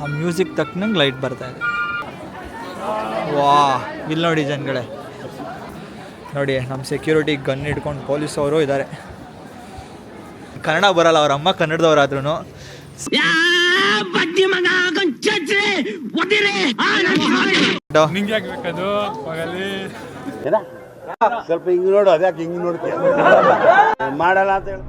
ಆ music ತಕ್ಕನಂಗೆ light ಬರ್ತಾ ಇದೆ. ವಾ ಇಲ್ಲಿ ನೋಡಿ ಜನಗಳೇ. ನೋಡಿ ನಮ್ಮ ಸೆಕ್ಯೂರಿಟಿ ಗನ್ ಹಿಡ್ಕೊಂಡು ಪೊಲೀಸ್ ಅವರು ಇದ್ದಾರೆ ಕನ್ನಡ ಬರಲ್ಲ ಅವ್ರ ಅಮ್ಮ ಕನ್ನಡದವ್ರಾದ್ರೂ ಸ್ವಲ್ಪ ಹಿಂಗ್ ನೋಡು ಅದ್ಯಾಕೆ ಹಿಂಗ್ ನೋಡ್ತೀಯ? ಮಾಡಲ್ಲ ಅಂತ ಹೇಳಿ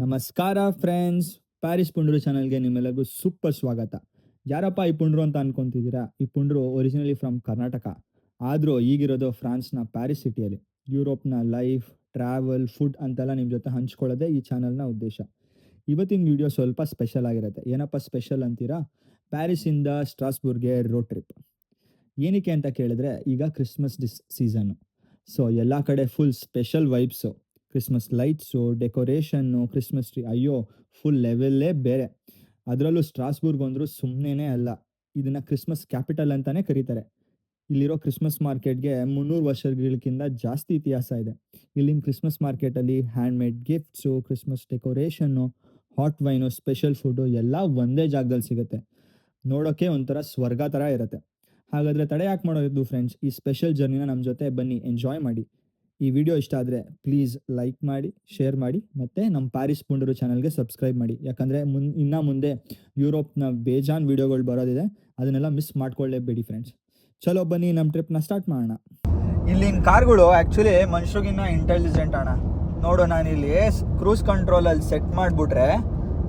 ನಮಸ್ಕಾರ ಫ್ರೆಂಡ್ಸ್ ಪ್ಯಾರಿಸ್ ಪುಂಡ್ರು ಚಾನಲ್ಗೆ ನಿಮ್ಮೆಲ್ಲರಿಗೂ ಸೂಪರ್ ಸ್ವಾಗತ. ಯಾರಪ್ಪ ಈ ಪುಂಡ್ರು ಅಂತ ಅನ್ಕೊಂತಿದ್ದೀರಾ? ಈ ಪುಂಡ್ರು ಒರಿಜಿನಲಿ ಫ್ರಮ್ ಕರ್ನಾಟಕ ಆದರೂ ಈಗಿರೋದು ಫ್ರಾನ್ಸ್ನ ಪ್ಯಾರಿಸ್ ಸಿಟಿಯಲ್ಲಿ ಯುರೋಪ್ನ ಲೈಫ್ ಟ್ರಾವೆಲ್ ಫುಡ್ ಅಂತೆಲ್ಲ ನಿಮ್ಮ ಜೊತೆ ಹಂಚ್ಕೊಳ್ಳೋದೆ ಈ ಚಾನಲ್ನ ಉದ್ದೇಶ. ಇವತ್ತಿನ ವಿಡಿಯೋ ಸ್ವಲ್ಪ ಸ್ಪೆಷಲ್ ಆಗಿರುತ್ತೆ. ಏನಪ್ಪ ಸ್ಪೆಷಲ್ ಅಂತೀರಾ? ಪ್ಯಾರಿಸಿಂದ ಸ್ಟ್ರಾಸ್ಬುರ್ಗೆ ರೋಡ್ ಟ್ರಿಪ್ ಏನಕ್ಕೆ ಅಂತ ಕೇಳಿದ್ರೆ ಈಗ ಕ್ರಿಸ್ಮಸ್ ಡಿಸ್ ಸೀಸನ್ನು ಸೊ ಎಲ್ಲ ಕಡೆ full special vibes Christmas lights decoration Christmas tree ಅಯ್ಯೋ ಫುಲ್ ಲೆವೆಲ್ಲೇ ಬೇರೆ. ಅದರಲ್ಲೂ ಸ್ಟ್ರಾಸ್ಬುರ್ಗ್ ಅಂದರೂ ಸುಮ್ಮನೆ ಅಲ್ಲ. ಇದನ್ನು ಕ್ರಿಸ್ಮಸ್ ಕ್ಯಾಪಿಟಲ್ ಅಂತಲೇ ಕರೀತಾರೆ. ಇಲ್ಲಿರೋ ಕ್ರಿಸ್ಮಸ್ ಮಾರ್ಕೆಟ್ಗೆ ಮುನ್ನೂರು ವರ್ಷಗಳಿಗಿಂತ ಜಾಸ್ತಿ ಇತಿಹಾಸ ಇದೆ. ಇಲ್ಲಿನ ಕ್ರಿಸ್ಮಸ್ ಮಾರ್ಕೆಟಲ್ಲಿ handmade gifts Christmas decoration hot wine special food ಎಲ್ಲ ಒಂದೇ ಜಾಗದಲ್ಲಿ ಸಿಗುತ್ತೆ. ನೋಡೋಕ್ಕೆ ಒಂಥರ ಸ್ವರ್ಗ ಥರ ಇರುತ್ತೆ. ಹಾಗಾದರೆ ತಡೆ ಯಾಕೆ ಮಾಡೋದು ಫ್ರೆಂಡ್ಸ್ ಈ ಸ್ಪೆಷಲ್ ಜರ್ನಿನ ನಮ್ಮ ಜೊತೆ ಬನ್ನಿ ಎಂಜಾಯ್ ಮಾಡಿ. ಈ ವಿಡಿಯೋ ಇಷ್ಟ ಆದರೆ ಪ್ಲೀಸ್ ಲೈಕ್ ಮಾಡಿ ಶೇರ್ ಮಾಡಿ, ಮತ್ತು ನಮ್ಮ ಪ್ಯಾರಿಸ್ ಪುಂಡರು ಚಾನಲ್ಗೆ ಸಬ್ಸ್ಕ್ರೈಬ್ ಮಾಡಿ. ಯಾಕಂದರೆ ಮುನ್, ಇನ್ನು ಮುಂದೆ ಯುರೋಪ್ನ ಬೇಜಾನ್ ವಿಡಿಯೋಗಳು ಬರೋದಿದೆ, ಅದನ್ನೆಲ್ಲ ಮಿಸ್ ಮಾಡ್ಕೊಳ್ಳೇಬೇಡಿ ಫ್ರೆಂಡ್ಸ್ ಚಲೋ ಬನ್ನಿ ನಮ್ಮ ಟ್ರಿಪ್ನ ಸ್ಟಾರ್ಟ್ ಮಾಡೋಣ. ಇಲ್ಲಿನ ಕಾರ್ಗಳು ಆ್ಯಕ್ಚುಲಿ ಮನುಷ್ಯರಿಗಿನ್ನ ಇಂಟೆಲಿಜೆಂಟ್ ಅಣ್ಣ. ನೋಡು ನಾನು ಇಲ್ಲಿ ಕ್ರೂಸ್ ಕಂಟ್ರೋಲಲ್ಲಿ ಸೆಟ್ ಮಾಡಿಬಿಟ್ರೆ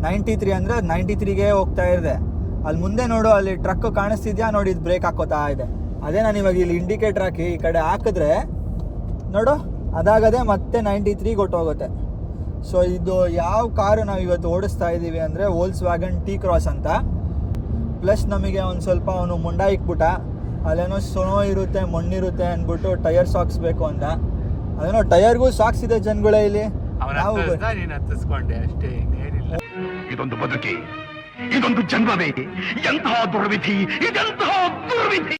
ನೈಂಟಿ ತ್ರೀ ಅಂದರೆ ನೈಂಟಿ ತ್ರೀಗೆ ಹೋಗ್ತಾ ಇದೆ ಅಲ್ಲಿ ಮುಂದೆ ನೋಡು, ಅಲ್ಲಿ ಟ್ರಕ್ ಕಾಣಿಸ್ತಿದ್ಯಾ ನೋಡಿ, ಇದು ಬ್ರೇಕ್ ಹಾಕೋತಾ ಇದೆ. ಅದೇ ನಾನು ಇವಾಗ ಇಲ್ಲಿ ಇಂಡಿಕೇಟರ್ ಹಾಕಿ ಈ ಕಡೆ ಹಾಕಿದ್ರೆ ನೋಡು ಅದಾಗದೆ ಮತ್ತೆ ನೈಂಟಿ ತ್ರೀಗೆ ಕೊಟ್ಟೋಗುತ್ತೆ. ಸೊ ಇದು ಯಾವ ಕಾರು ನಾವು ಇವತ್ತು ಓಡಿಸ್ತಾ ಇದ್ದೀವಿ ಅಂದರೆ ಓಲ್ಸ್ ವ್ಯಾಗನ್ ಟಿ ಕ್ರಾಸ್ ಅಂತ. ಪ್ಲಸ್ ನಮಗೆ ಒಂದು ಸ್ವಲ್ಪ ಅವನು ಮುಂಡ ಇಕ್ಬಿಟ್ಟ. ಅಲ್ಲೇನೋ ಸೊನೋ ಇರುತ್ತೆ ಮಣ್ಣಿರುತ್ತೆ ಅಂದ್ಬಿಟ್ಟು ಟೈರ್ ಸಾಕ್ಸ್ ಬೇಕು ಅಂತ. ಅದೇನೋ ಟೈರ್ಗೂ ಸಾಕ್ಸ್ ಇದೆ ಜನಗಳೇ ಇಲ್ಲಿ. ಹತ್ತಿಸ್ಕೊಂಡೆ ಅಷ್ಟೇ ಇದೊಂದು ಬದುಕಿ ಇದೊಂದು ಜನ್ಮವೇ ಎಂತಹ ದುರ್ವಿಧಿ ಇದೆಂತಹ ದುರ್ವಿಧಿ.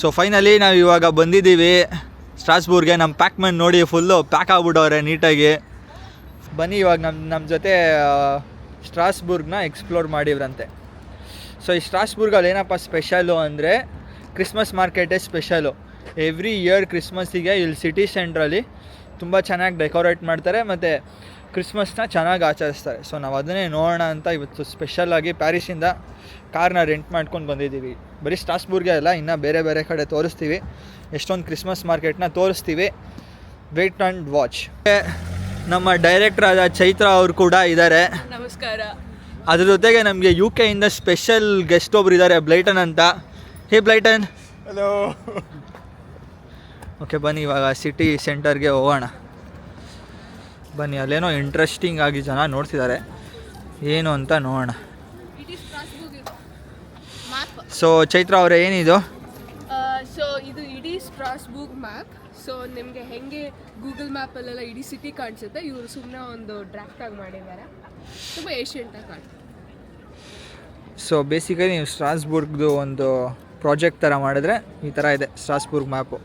ಸೊ ಫೈನಲಿ ನಾವು ಇವಾಗ ಬಂದಿದ್ದೀವಿ. ಸ್ಟ್ರಾಸ್ಬೂರ್ಗೆ ನಮ್ಮ ಪ್ಯಾಕ್ ಮ್ಯಾನ್ ನೋಡಿ ಫುಲ್ಲು ಪ್ಯಾಕ್ ಆಗ್ಬಿಟ್ಟವ್ರೆ ನೀಟಾಗಿ. ಬನ್ನಿ ಇವಾಗ ನಮ್ಮ ನಮ್ಮ ಜೊತೆ ಸ್ಟ್ರಾಸ್ಬೂರ್ಗ್ನ ಎಕ್ಸ್ಪ್ಲೋರ್ ಮಾಡಿವ್ರಂತೆ. ಸೊ ಈ ಸ್ಟ್ರಾಸ್ಬೂರ್ಗಲ್ಲಿ ಏನಪ್ಪ ಸ್ಪೆಷಲು ಅಂದರೆ ಕ್ರಿಸ್ಮಸ್ ಮಾರ್ಕೆಟೇ ಸ್ಪೆಷಲು ಎವ್ರಿ ಇಯರ್ ಕ್ರಿಸ್ಮಸ್ಸಿಗೆ ಇಲ್ಲಿ ಸಿಟಿ ಸೆಂಟ್ರಲ್ಲಿ ತುಂಬ ಚೆನ್ನಾಗಿ ಡೆಕೋರೇಟ್ ಮಾಡ್ತಾರೆ. ಮತ್ತು ಕ್ರಿಸ್ಮಸ್ನ ಚೆನ್ನಾಗಿ ಆಚರಿಸ್ತಾರೆ. ಸೊ ನಾವು ಅದನ್ನೇ ನೋಡೋಣ ಅಂತ ಇವತ್ತು ಸ್ಪೆಷಲಾಗಿ ಪ್ಯಾರಿಸಿಂದ ಕಾರ್ನ ರೆಂಟ್ ಮಾಡ್ಕೊಂಡು ಬಂದಿದ್ದೀವಿ. ಬರೀ ಸ್ಟಾಸ್ಬುರ್ಗೆ ಅಲ್ಲ ಇನ್ನೂ ಬೇರೆ ಬೇರೆ ಕಡೆ ತೋರಿಸ್ತೀವಿ. ಎಷ್ಟೊಂದು ಕ್ರಿಸ್ಮಸ್ ಮಾರ್ಕೆಟ್ನ ತೋರಿಸ್ತೀವಿ. ವೇಟ್ ಆ್ಯಂಡ್ ವಾಚ್ ನಮ್ಮ ಡೈರೆಕ್ಟರ್ ಆದ ಚೈತ್ರ ಅವರು ಕೂಡ ಇದ್ದಾರೆ ನಮಸ್ಕಾರ. ಅದ್ರ ಜೊತೆಗೆ ನಮಗೆ ಯು ಕೆಯಿಂದ ಸ್ಪೆಷಲ್ ಗೆಸ್ಟ್ ಒಬ್ರು ಇದ್ದಾರೆ ಬ್ಲೈಟನ್ ಅಂತ. ಹೇ ಬ್ಲೈಟನ್ ಹಲೋ ಓಕೆ ಬನ್ನಿ ಇವಾಗ ಸಿಟಿ ಸೆಂಟರ್ಗೆ ಹೋಗೋಣ. ಬನ್ನಿ ಅಲ್ಲೇನೋ ಇಂಟ್ರೆಸ್ಟಿಂಗ್ ಆಗಿ ಜನ ನೋಡ್ತಿದ್ದಾರೆ ಏನು ಅಂತ ನೋಡೋಣ. ಸೊ ಚೈತ್ರ ಅವರೇ ಏನಿದು? ಸೊ ಇದು ಇಡೀ ಸ್ಟ್ರಾಸ್ಬುಗ್ ಮ್ಯಾಪ್ ಸೊ ನಿಮಗೆ ಹೆಂಗೆ ಗೂಗಲ್ ಮ್ಯಾಪಲ್ಲೆಲ್ಲ ಇಡೀ ಸಿಟಿ ಕಾಣಿಸುತ್ತೆ? ಇವರು ಸುಮ್ಮನೆ ಒಂದು ಡ್ರಾಫ್ಟ್ ಆಗಿ ಮಾಡಿದ್ದಾರೆ. ತುಂಬ ಏಷ್ಯಂಟಾಗಿ ಕಾಣುತ್ತೆ ಸೊ ಬೇಸಿಕಲಿ ನೀವು ಸ್ಟ್ರಾಸ್ಬುರ್ಗ್ದು ಒಂದು ಪ್ರಾಜೆಕ್ಟ್ ಥರ ಮಾಡಿದ್ರೆ ಈ ಥರ ಇದೆ ಸ್ಟ್ರಾಸ್ಬುರ್ಗ್ ಮ್ಯಾಪು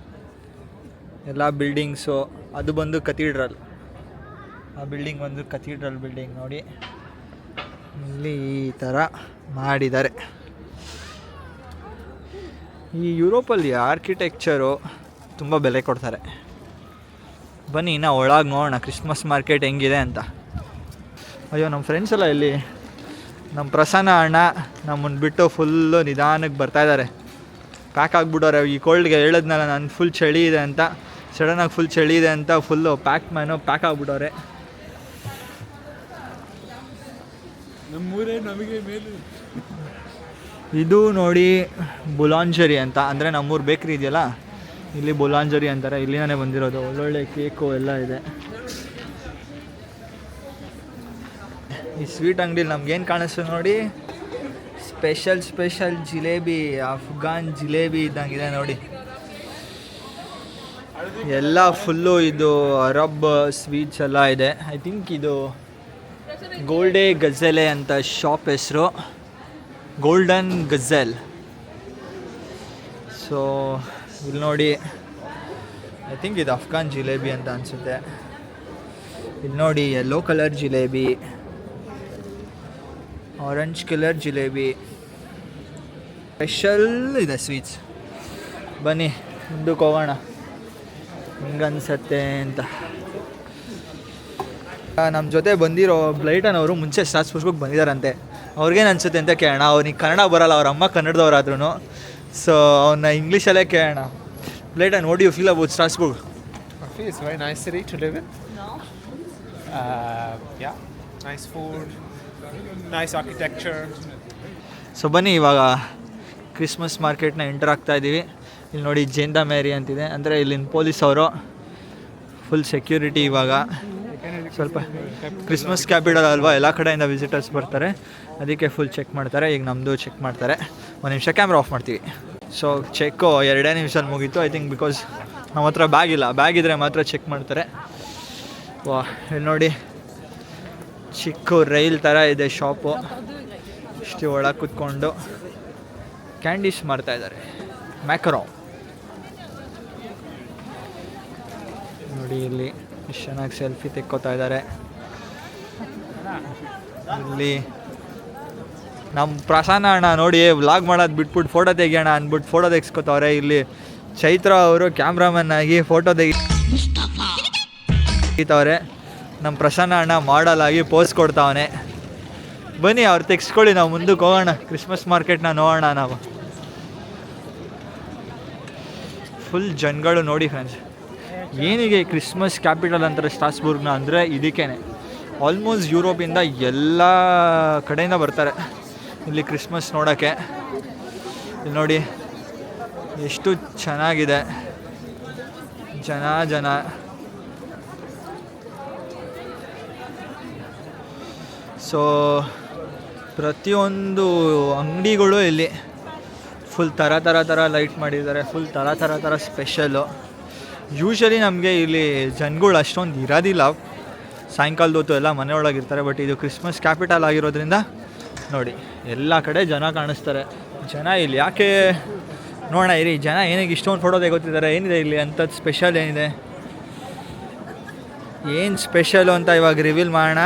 ಎಲ್ಲ ಬಿಲ್ಡಿಂಗ್ಸು ಅದು ಬಂದು ಕತೀಡ್ರಲ್ ಆ ಬಿಲ್ಡಿಂಗ್ ಒಂದು ಕಥೀಡ್ರಲ್ ಬಿಲ್ಡಿಂಗ್ ನೋಡಿ. ಇಲ್ಲಿ ಈ ಥರ ಮಾಡಿದ್ದಾರೆ. ಈ ಯುರೋಪಲ್ಲಿ ಆರ್ಕಿಟೆಕ್ಚರು ತುಂಬ ಬೆಲೆ ಕೊಡ್ತಾರೆ. ಬನ್ನಿ, ಇನ್ನು ಒಳಗೆ ನೋಡೋಣ ಕ್ರಿಸ್ಮಸ್ ಮಾರ್ಕೆಟ್ ಹೆಂಗಿದೆ ಅಂತ. ಅಯ್ಯೋ ನಮ್ಮ ಫ್ರೆಂಡ್ಸ್ ಎಲ್ಲ ಇಲ್ಲಿ ನಮ್ಮ ಪ್ರಸನ್ನ ಅಣ್ಣ ನಮ್ಮನ್ನು ಬಿಟ್ಟು ಫುಲ್ಲು ನಿಧಾನಕ್ಕೆ ಬರ್ತಾ ಇದ್ದಾರೆ ಪ್ಯಾಕ್ ಆಗಿಬಿಟ್ಟವ್ರೆ, ಈ ಕೋಲ್ಡ್ಗೆ ಹೇಳಿದ್ನಲ್ಲ, ನಾನು ಫುಲ್ ಚಳಿ ಇದೆ ಅಂತ. ಸಡನ್ನಾಗಿ ಫುಲ್ ಚಳಿ ಇದೆ ಅಂತ ಫುಲ್ಲು ಪ್ಯಾಕ್ ಮ್ಯಾನು ಪ್ಯಾಕ್ ಆಗಿಬಿಟ್ಟವ್ರೆ. ನಮ್ಮೂರೇ ನಮಗೆ ಮೇಲೆ. ಇದು ನೋಡಿ ಬುಲಾಂಜರಿ ಅಂತ, ಅಂದರೆ ನಮ್ಮೂರು ಬೇಕ್ರಿ ಇದೆಯಲ್ಲ? ಇಲ್ಲಿ ಬುಲಾಂಜರಿ ಅಂತಾರೆ ಇಲ್ಲಿನೇ ಬಂದಿರೋದು. ಒಳ್ಳೊಳ್ಳೆ ಕೇಕು ಎಲ್ಲ ಇದೆ. ಈ ಸ್ವೀಟ್ ಅಂಗಡಿಲಿ ನಮ್ಗೇನು ಕಾಣಿಸ್ತು ನೋಡಿ? ಸ್ಪೆಷಲ್ ಸ್ಪೆಷಲ್ ಜಿಲೇಬಿ, ಅಫ್ಘಾನ್ ಜಿಲೇಬಿ ಇದ್ದಂಗಿದೆ ನೋಡಿ. ಎಲ್ಲ ಫುಲ್ಲು ಇದು ಅರಬ್ ಸ್ವೀಟ್ಸ್ ಎಲ್ಲ ಇದೆ. ಐ ಥಿಂಕ್ ಇದು ಗೋಲ್ಡೆ ಗಜೆಲೆ ಅಂತ ಶಾಪ್ ಹೆಸರು. ಗೋಲ್ಡನ್ ಗಜೆಲ್ ಸೊ ಇಲ್ಲಿ ನೋಡಿ ಐ ಥಿಂಕ್ ಇದು ಅಫ್ಘಾನ್ ಜಿಲೇಬಿ ಅಂತ ಅನಿಸುತ್ತೆ. ಇಲ್ಲಿ ನೋಡಿ yellow colour jalebi orange colour jalebi. Special ಇದೆ ಸ್ವೀಟ್ಸ್ ಬನ್ನಿ ಮುಂದಕ್ಕೆ ಹೋಗೋಣ ಹೆಂಗನ್ಸತ್ತೆ ಅಂತ. ನಮ್ಮ ಜೊತೆ ಬಂದಿರೋ ಬ್ಲೈಟನ್ ಅವರು ಮುಂಚೆ ಸ್ಟಾಸ್ಪುರ್ಸ್ಗೆ ಬಂದಿದ್ದಾರಂತೆ. ಅವ್ರಿಗೇನು ಅನ್ಸುತ್ತೆ ಅಂತ ಕೇಳೋಣ. ಅವ್ನಿಗೆ ಕನ್ನಡ ಬರಲ್ಲ ಅವ್ರ ಅಮ್ಮ ಕನ್ನಡದವರಾದ್ರೂ ಸೊ ಅವನ್ನ ಇಂಗ್ಲೀಷಲ್ಲೇ ಕೇಳೋಣ. ಬ್ಲೈಟನ್ ನೋಡಿ you feel about stars feel it's very nice city to live in. Uh, yeah, nice food, nice architecture. So ಬನ್ನಿ ಇವಾಗ ಕ್ರಿಸ್ಮಸ್ ಮಾರ್ಕೆಟ್ನ ಎಂಟರ್ ಆಗ್ತಾ ಇದ್ದೀವಿ ಇಲ್ಲಿ ನೋಡಿ ಜೇಂದಾ ಮೇರಿ ಅಂತಿದೆ. ಅಂದರೆ ಇಲ್ಲಿನ ಪೊಲೀಸ್ ಅವರು. ಫುಲ್ ಸೆಕ್ಯೂರಿಟಿ ಇವಾಗ. ಸ್ವಲ್ಪ ಕ್ರಿಸ್ಮಸ್ ಕ್ಯಾಪಿಟಲ್ ಅಲ್ವಾ ಎಲ್ಲ ಕಡೆಯಿಂದ ವಿಸಿಟರ್ಸ್ ಬರ್ತಾರೆ. ಅದಕ್ಕೆ ಫುಲ್ ಚೆಕ್ ಮಾಡ್ತಾರೆ. ಈಗ ನಮ್ಮದು ಚೆಕ್ ಮಾಡ್ತಾರೆ. ಒಂದು ನಿಮಿಷ ಕ್ಯಾಮ್ರಾ ಆಫ್ ಮಾಡ್ತೀವಿ. ಸೊ ಚೆಕ್ಕು ಎರಡೇ ನಿಮಿಷದಲ್ಲಿ ಮುಗೀತು. ಐ ಥಿಂಕ್ ಬಿಕಾಸ್ ನಮ್ಮ ಹತ್ರ ಬ್ಯಾಗ್ ಇಲ್ಲ. ಬ್ಯಾಗ್ ಇದ್ದರೆ ಮಾತ್ರ ಚೆಕ್ ಮಾಡ್ತಾರೆ. ವಾ, ಇಲ್ಲಿ ನೋಡಿ. ಚಿಕ್ಕ ರೈಲ್ ಥರ ಇದೆ ಶಾಪು ಇಷ್ಟು ಒಳಗೆ ಕೂತ್ಕೊಂಡು ಕ್ಯಾಂಡೀಸ್ ಇದ್ದಾರೆ. ಮ್ಯಾಕರೋ ನೋಡಿ ಇಲ್ಲಿ. ಎಷ್ಟು ಚೆನ್ನಾಗಿ ಸೆಲ್ಫಿ ತೆಕ್ಕೋತಾ ಇದ್ದಾರೆ ಇಲ್ಲಿ ನಮ್ಮ ಪ್ರಸನ್ನ ಅಣ್ಣ ನೋಡಿ ವ್ಲಾಗ್ ಮಾಡೋದು ಬಿಟ್ಬಿಟ್ಟು ಫೋಟೋ ತೆಗಿಯೋಣ ಅಂದ್ಬಿಟ್ಟು ಫೋಟೋ ತೆಗ್ಸ್ಕೊತಾವ್ರೆ. ಇಲ್ಲಿ ಚೈತ್ರ ಅವರು ಕ್ಯಾಮ್ರಾಮನ್ ಆಗಿ ಫೋಟೋ ತೆಗಿ, ತೆಗಿತವ್ರೆ. ನಮ್ಮ ಪ್ರಸನ್ನ ಅಣ್ಣ ಮಾಡಲ್ ಆಗಿ ಪೋಸ್ ಕೊಡ್ತಾವನೆ. ಬನ್ನಿ, ಅವ್ರು ತೆಗ್ಸ್ಕೊಳ್ಳಿ, ನಾವು ಮುಂದಕ್ಕೆ ಹೋಗೋಣ. ಕ್ರಿಸ್ಮಸ್ ಮಾರ್ಕೆಟ್ನ ನೋಡೋಣ ನಾವು. ಫುಲ್ ಜನಗಳು ನೋಡಿ ಫ್ರೆಂಡ್ಸ್ ಏನಿಗೆ ಕ್ರಿಸ್ಮಸ್ ಕ್ಯಾಪಿಟಲ್ ಅಂತಾರೆ ಸ್ಟಾಸ್ಬುರ್ಗ್ನ ಅಂದರೆ ಇದಕ್ಕೇನೆ. ಆಲ್ಮೋಸ್ಟ್ ಯುರೋಪಿಂದ ಎಲ್ಲ ಕಡೆಯಿಂದ ಬರ್ತಾರೆ ಇಲ್ಲಿ ಕ್ರಿಸ್ಮಸ್ ನೋಡೋಕ್ಕೆ. ಇಲ್ಲಿ ನೋಡಿ, ಎಷ್ಟು ಚೆನ್ನಾಗಿದೆ. ಜನ ಜನ. ಸೊ ಪ್ರತಿಯೊಂದು ಅಂಗಡಿಗಳು ಇಲ್ಲಿ ಫುಲ್ ಥರ ಥರ ಥರ ಲೈಟ್ ಮಾಡಿದ್ದಾರೆ. ಫುಲ್ ಥರ ಥರ ಥರ ಸ್ಪೆಷಲು ಯೂಶ್ವಲಿ ನಮಗೆ ಇಲ್ಲಿ ಜನಗಳು ಅಷ್ಟೊಂದು ಇರೋದಿಲ್ಲ. ಸಾಯಂಕಾಲದ ಹೊತ್ತು ಎಲ್ಲ ಮನೆಯೊಳಗೆ ಇರ್ತಾರೆ ಬಟ್ ಇದು ಕ್ರಿಸ್ಮಸ್ ಕ್ಯಾಪಿಟಲ್ ಆಗಿರೋದ್ರಿಂದ ನೋಡಿ, ಎಲ್ಲ ಕಡೆ ಜನ ಕಾಣಿಸ್ತಾರೆ. ಜನ ಇಲ್ಲಿ ಯಾಕೆ, ನೋಡೋಣ ಇರಿ, ಜನ ಏನಿಗೆ ಇಷ್ಟೊಂದು ಫೋಟೋ ತೆಗೋತಿದ್ದಾರೆ, ಏನಿದೆ ಇಲ್ಲಿ ಅಂಥದ್ದು ಸ್ಪೆಷಲ್ ಏನಿದೆ? ಏನು ಸ್ಪೆಷಲು ಅಂತ ಇವಾಗ ರಿವೀಲ್ ಮಾಡೋಣ?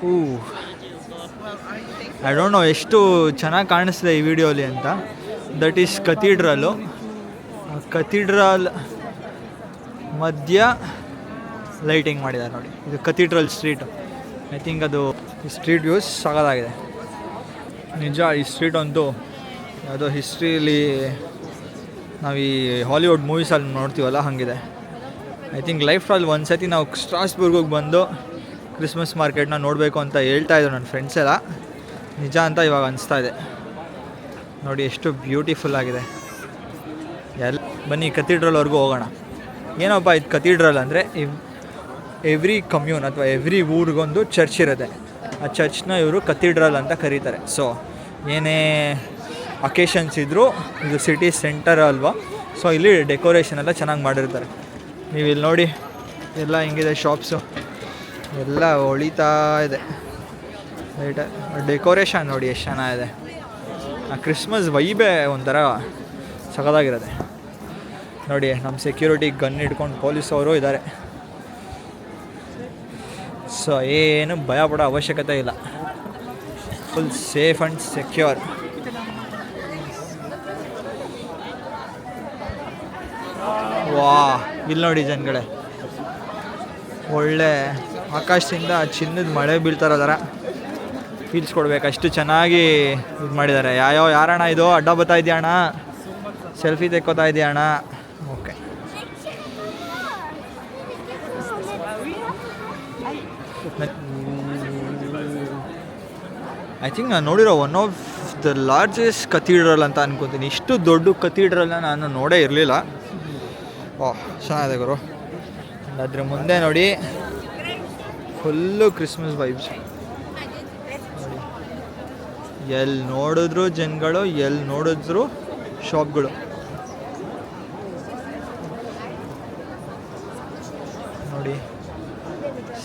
ಹೂ ಐ ಡೋಂಟ್ ನೋ ಎಷ್ಟು ಚೆನ್ನಾಗಿ ಕಾಣಿಸ್ತಿದೆ ಈ ವಿಡಿಯೋಲಿ ಅಂತ. ದಟ್ ಈಸ್ ಕತೀಡ್ರಲ್ಲು ಕತೀಡ್ರಲ್ ಮಧ್ಯ ಲೈಟಿಂಗ್ ಮಾಡಿದ್ದಾರೆ ನೋಡಿ. ಇದು ಕತೀಡ್ರಲ್ ಸ್ಟ್ರೀಟು. ಐ ಥಿಂಕ್ ಅದು ಈ ಸ್ಟ್ರೀಟ್ ವ್ಯೂಸ್ ಸಾಗದಾಗಿದೆ. ನಿಜ, ಈ ಸ್ಟ್ರೀಟ್ ಒಂದು ಯಾವುದೋ ಹಿಸ್ಟ್ರೀಲಿ ನಾವು ಈ ಹಾಲಿವುಡ್ ಮೂವೀಸಲ್ಲಿ ನೋಡ್ತೀವಲ್ಲ, ಹಾಗಿದೆ. ಐ ಥಿಂಕ್ ಲೈಫಲ್ಲಿ ಒಂದು ಸತಿ ನಾವು ಸ್ಟ್ರಾಸ್ಬುರ್ಗಿಗೆ ಬಂದು ಕ್ರಿಸ್ಮಸ್ ಮಾರ್ಕೆಟ್ನ ನೋಡಬೇಕು ಅಂತ ಹೇಳ್ತಾ ಇದ್ರು ನನ್ನ ಫ್ರೆಂಡ್ಸ್ ಎಲ್ಲ. ನಿಜ ಅಂತ ಇವಾಗ ಅನಿಸ್ತಾ ಇದೆ. ನೋಡಿ, ಎಷ್ಟು ಬ್ಯೂಟಿಫುಲ್ ಆಗಿದೆ. ಎಲ್ ಬನ್ನಿ ಕತೀಡ್ರಲ್ವರೆಗೂ ಹೋಗೋಣ. ಏನಪ್ಪ ಇದು ಕತೀಡ್ರಲ್ ಅಂದರೆ ಎವ್ರಿ ಕಮ್ಯೂನ್ ಅಥವಾ ಎವ್ರಿ ಊರಿಗೊಂದು ಚರ್ಚ್ ಇರುತ್ತೆ. ಆ ಚರ್ಚ್ನ ಇವರು ಕತೀಡ್ರಲ್ ಅಂತ ಕರೀತಾರೆ. ಸೊ ಏನೇ ಅಕೇಶನ್ಸ್ ಇದ್ದರೂ ಇದು ಸಿಟಿ ಸೆಂಟರ್ ಅಲ್ವಾ? ಸೊ ಇಲ್ಲಿ ಡೆಕೋರೇಷನ್ ಎಲ್ಲ ಚೆನ್ನಾಗಿ ಮಾಡಿರ್ತಾರೆ. ನೀವು ಇಲ್ಲಿ ನೋಡಿ, ಎಲ್ಲ ಹಿಂಗಿದೆ ಶಾಪ್ಸು ಎಲ್ಲ ಹೊಳಿತಾ ಇದೆ. ಡೆಕೋರೇಷನ್ ನೋಡಿ ಎಷ್ಟು ಚೆನ್ನಾಗಿದೆ. ಆ ಕ್ರಿಸ್ಮಸ್ ವೈಬೇ ಒಂಥರ ಸಖತ್ತಾಗಿರುತ್ತೆ ನೋಡಿ, ನಮ್ಮ ಸೆಕ್ಯೂರಿಟಿ ಗನ್ ಇಟ್ಕೊಂಡು ಪೊಲೀಸವರು ಇದ್ದಾರೆ ಸೊ ಏನು ಭಯ ಪಡೋ ಅವಶ್ಯಕತೆ ಇಲ್ಲ. ಫುಲ್ ಸೇಫ್ ಆ್ಯಂಡ್ ಸೆಕ್ಯೂರ್ ವಾ ಇಲ್ಲಿ ನೋಡಿ ಜನಗಳೇ. ಒಳ್ಳೆ ಆಕಾಶದಿಂದ ಚಿನ್ನದ ಮಳೆ ಬೀಳ್ತಾರ ಥರ ಫೀಲ್ಸ್ ಕೊಡ್ಬೇಕು. ಅಷ್ಟು ಚೆನ್ನಾಗಿ ಇದು ಮಾಡಿದ್ದಾರೆ. ಯಾವ್ಯಾವ ಯಾರಣ್ಣ ಇದು? ಅಡ್ಡ ಬರ್ತಾ ಇದೆಯಾ ಅಣ್ಣ? ಸೆಲ್ಫಿ ತೆಕ್ಕೋತಾ ಇದೆಯಾ ಅಣ್ಣ? ಓಕೆ. ಐ ಥಿಂಕ್ ನಾನು ನೋಡಿರೋ one of the largest cathedral ಅಂತ ಅನ್ಕೊತೀನಿ. ಇಷ್ಟು ದೊಡ್ಡ ಕಥೀಡ್ರಲ್ನ ನಾನು ನೋಡೇ ಇರಲಿಲ್ಲ. ಓಹ್ ಚೆನ್ನಾಗಿದೆ ಗುರು. ಅದ್ರ ಮುಂದೆ ನೋಡಿ ಫುಲ್ಲು ಕ್ರಿಸ್ಮಸ್ ವೈಬ್ಸ್ ಎಲ್ಲಿ ನೋಡಿದ್ರು ಜನಗಳು ಎಲ್ಲಿ ನೋಡಿದ್ರು ಶಾಪ್ಗಳು ನೋಡಿ.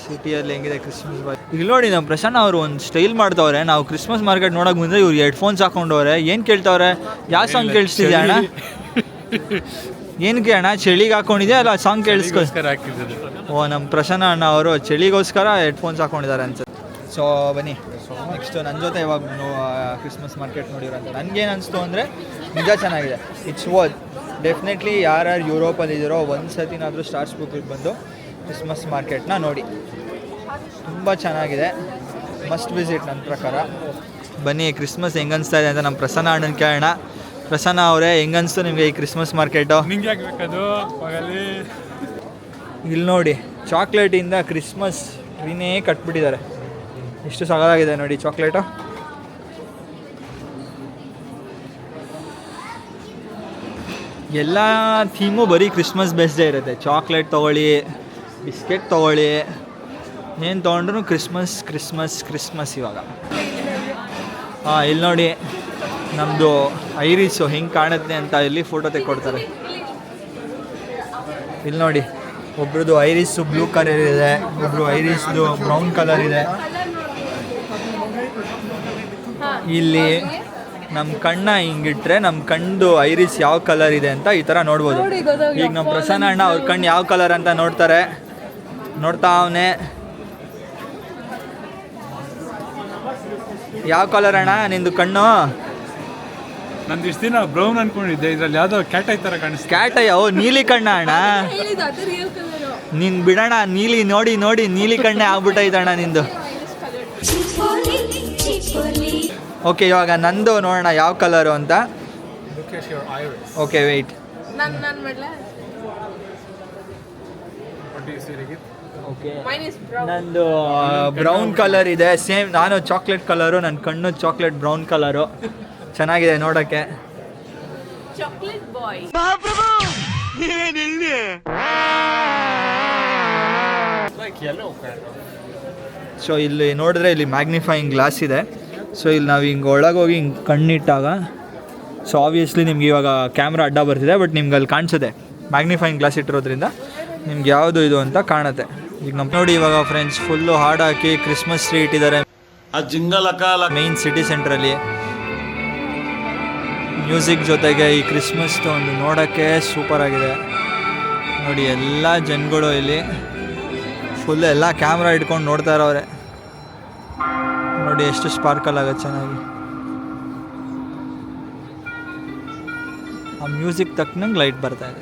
ಸಿಟಿಯಲ್ಲಿ ಹೆಂಗಿದೆ ಕ್ರಿಸ್ಮಸ್ ಬಾಯ್ ಇಲ್ಲಿ ನೋಡಿ ನಮ್ಮ ಪ್ರಸನ್ನ ಅವರು ಒಂದು ಸ್ಟೈಲ್ ಮಾಡ್ತವ್ರೆ. ನಾವು ಕ್ರಿಸ್ಮಸ್ ಮಾರ್ಕೆಟ್ ನೋಡೋಕೆ ಮುಂದೆ ಇವ್ರು ಹೆಡ್ಫೋನ್ಸ್ ಹಾಕೊಂಡವ್ರೆ. ಏನು ಕೇಳ್ತವ್ರೆ? ಯಾವ ಸಾಂಗ್ ಕೇಳಿಸ್ತಿದ್ಯಾ ಅಣ್ಣ? ಏನಕ್ಕೆ ಅಣ್ಣ ಚಳಿಗೆ ಹಾಕೊಂಡಿದ್ಯಾ ಅಲ್ಲ ಸಾಂಗ್ ಕೇಳಿಸ್ಕೋಸ್ಕರ ಓ ನಮ್ಮ ಪ್ರಸನ್ನ ಅಣ್ಣ ಅವರು ಚಳಿಗೋಸ್ಕರ ಹೆಡ್ಫೋನ್ಸ್ ಹಾಕೊಂಡಿದ್ದಾರೆ ಅನ್ಸುತ್ತೆ. ಸೊ ಬನ್ನಿ. ನೆಕ್ಸ್ಟ್ ನನ್ನ ಜೊತೆ ಇವಾಗ ಕ್ರಿಸ್ಮಸ್ ಮಾರ್ಕೆಟ್ ನೋಡಿರೋಂಥ ನನಗೇನು ಅನಿಸ್ತು ಅಂದರೆ ನಿಜ ಚೆನ್ನಾಗಿದೆ. ಇಟ್ಸ್ ವರ್ತ್ ಡೆಫಿನೆಟ್ಲಿ ಯಾರ್ಯಾರು ಯುರೋಪಲ್ಲಿ ಇದ್ದೀರೋ ಒಂದು ಸತಿನಾದರೂ ಸ್ಟಾರ್ಸ್ ಬುಕ್ಕಿಗೆ ಬಂದು ಕ್ರಿಸ್ಮಸ್ ಮಾರ್ಕೆಟ್ನ ನೋಡಿ. ತುಂಬ ಚೆನ್ನಾಗಿದೆ. ಮಸ್ಟ್ ವಿಸಿಟ್ ನನ್ನ ಪ್ರಕಾರ. ಬನ್ನಿ ಕ್ರಿಸ್ಮಸ್ ಹೆಂಗೆ ಅನಿಸ್ತಾ ಇದೆ ಅಂತ ನಮ್ಮ ಪ್ರಸನ್ನ ಅಣ್ಣನ ಕೇಳೋಣ. ಪ್ರಸನ್ನ ಅವರೇ ಹೆಂಗನ್ಸ್ತು ನಿಮಗೆ ಈ ಕ್ರಿಸ್ಮಸ್ ಮಾರ್ಕೆಟು? ಇಲ್ಲಿ ನೋಡಿ ಚಾಕ್ಲೇಟಿಂದ ಕ್ರಿಸ್ಮಸ್ ಟ್ರೀನೇ ಕಟ್ಬಿಟ್ಟಿದ್ದಾರೆ. ಎಷ್ಟು ಸಗದಾಗಿದೆ ನೋಡಿ ಚಾಕ್ಲೇಟು. ಎಲ್ಲ ಥೀಮು ಬರೀ ಕ್ರಿಸ್ಮಸ್ ಬೆಸ್ಟೇ ಇರುತ್ತೆ. ಚಾಕ್ಲೇಟ್ ತೊಗೊಳ್ಳಿ ಬಿಸ್ಕೆಟ್ ತೊಗೊಳ್ಳಿ. ಏನು ತೊಗೊಂಡ್ರು? ಕ್ರಿಸ್ಮಸ್ ಕ್ರಿಸ್ಮಸ್ ಕ್ರಿಸ್ಮಸ್ ಇವಾಗ. ಹಾಂ ಇಲ್ಲಿ ನೋಡಿ. ನಮ್ಮದು ಐರಿಸು ಹೆಂಗೆ ಕಾಣುತ್ತೆ ಅಂತ ಇಲ್ಲಿ ಫೋಟೋ ತೆಕ್ಕೊಡ್ತಾರೆ. ಇಲ್ಲಿ ನೋಡಿ. ಒಬ್ರದ್ದು ಐರಿಸು ಬ್ಲೂ ಕಲರ್ ಇದೆ ಒಬ್ರು ಐರಿಸ್ದು ಬ್ರೌನ್ ಕಲರ್ ಇದೆ. ಇಲ್ಲಿ ನಮ್ಮ ಕಣ್ಣ ಹಿಂಗಿಟ್ರೆ ನಮ್ಮ ಕಣ್ಣು ಐರಿಸ್ ಯಾವ ಕಲರ್ ಇದೆ ಅಂತ ಈ ಥರ ನೋಡ್ಬೋದು. ಈಗ ನಮ್ಮ ಪ್ರಸನ್ನ ಅಣ್ಣ ಅವ್ರ ಕಣ್ಣು ಯಾವ ಕಲರ್ ಅಂತ ನೋಡ್ತಾರೆ. ನೋಡ್ತಾ ಅವನೆ. ಯಾವ ಕಲರ್ ಅಣ್ಣ ನಿಂದು ಕಣ್ಣು? ನಂದು ಇಷ್ಟು ದಿನ ಬ್ರೌನ್ ಅನ್ಕೊಂಡಿದ್ದೆ ಇದ್ರಲ್ಲಿ ಯಾವ್ದೋ ಕ್ಯಾಟ್ ಐ ಥರ ಕಾಣಿಸ್ತು ಕ್ಯಾಟ್ ಓ ನೀಲಿ ಕಣ್ಣ ಅಣ್ಣ. ನಿನ್ ಬಿಡೋಣ ನೀಲಿ ನೋಡಿ ನೋಡಿ ನೀಲಿ ಕಣ್ಣೆ ಆಗ್ಬಿಟ್ಟೈತಣ್ಣ ನಿಂದು. ಓಕೆ ಇವಾಗ ನಂದು ನೋಡೋಣ ಯಾವ ಕಲರು ಅಂತ. ಓಕೆ ವೆಯ್ಟ್ ನಂದು ಬ್ರೌನ್ ಕಲರ್ ಇದೆ. ಸೇಮ್ ನಾನು ಚಾಕ್ಲೇಟ್ ಕಲರು ನನ್ನ ಕಣ್ಣು ಚಾಕ್ಲೇಟ್ ಬ್ರೌನ್ ಕಲರು ಚೆನ್ನಾಗಿದೆ ನೋಡೋಕ್ಕೆ. ಸೊ ಇಲ್ಲಿ? ನೋಡಿದ್ರೆ ಇಲ್ಲಿ ಮ್ಯಾಗ್ನಿಫೈಯಿಂಗ್ ಗ್ಲಾಸ್ ಇದೆ. ಸೊ ಇಲ್ಲಿ ನಾವು ಹಿಂಗೆ ಒಳಗೋಗಿ ಹಿಂಗೆ ಕಣ್ಣಿಟ್ಟಾಗ ಸೊ ಆಬ್ವಿಯಸ್ಲಿ ನಿಮ್ಗೆ ಇವಾಗ ಕ್ಯಾಮ್ರಾ ಅಡ್ಡ ಬರ್ತಿದೆ ಬಟ್ ನಿಮ್ಗೆ ಅಲ್ಲಿ ಕಾಣಿಸುತ್ತೆ. ಮ್ಯಾಗ್ನಿಫೈಯಿಂಗ್ ಗ್ಲಾಸ್ ಇಟ್ಟಿರೋದ್ರಿಂದ ನಿಮ್ಗೆ ಯಾವುದು ಇದು ಅಂತ ಕಾಣುತ್ತೆ. ಈಗ ನಮ್ಮ ನೋಡಿ ಇವಾಗ ಫ್ರೆಂಡ್ಸ್ ಫುಲ್ಲು ಹಾಡ್ ಹಾಕಿ ಕ್ರಿಸ್ಮಸ್ ಟ್ರೀ ಇಟ್ಟಿದ್ದಾರೆ. ಆ ಜಿಂಗಲ ಕಾಲ. ಮೈನ್ ಸಿಟಿ ಸೆಂಟ್ರಲ್ಲಿ ಮ್ಯೂಸಿಕ್ ಜೊತೆಗೆ ಈ ಕ್ರಿಸ್ಮಸ್ ಒಂದು ನೋಡೋಕ್ಕೆ ಸೂಪರ್ ಆಗಿದೆ. ನೋಡಿ ಎಲ್ಲ ಜನಗಳು ಇಲ್ಲಿ. ಫುಲ್ ಎಲ್ಲ ಕ್ಯಾಮ್ರಾ ಇಟ್ಕೊಂಡು ನೋಡ್ತಾ ಇರೋರೆ ನೋಡಿ ಎಷ್ಟು ಸ್ಪಾರ್ಕಲ್ ಆಗುತ್ತೆ ಚೆನ್ನಾಗಿ. ಆ ಮ್ಯೂಸಿಕ್ ತಕ್ಕನಂಗೆ ಲೈಟ್ ಬರ್ತಾ ಇದೆ.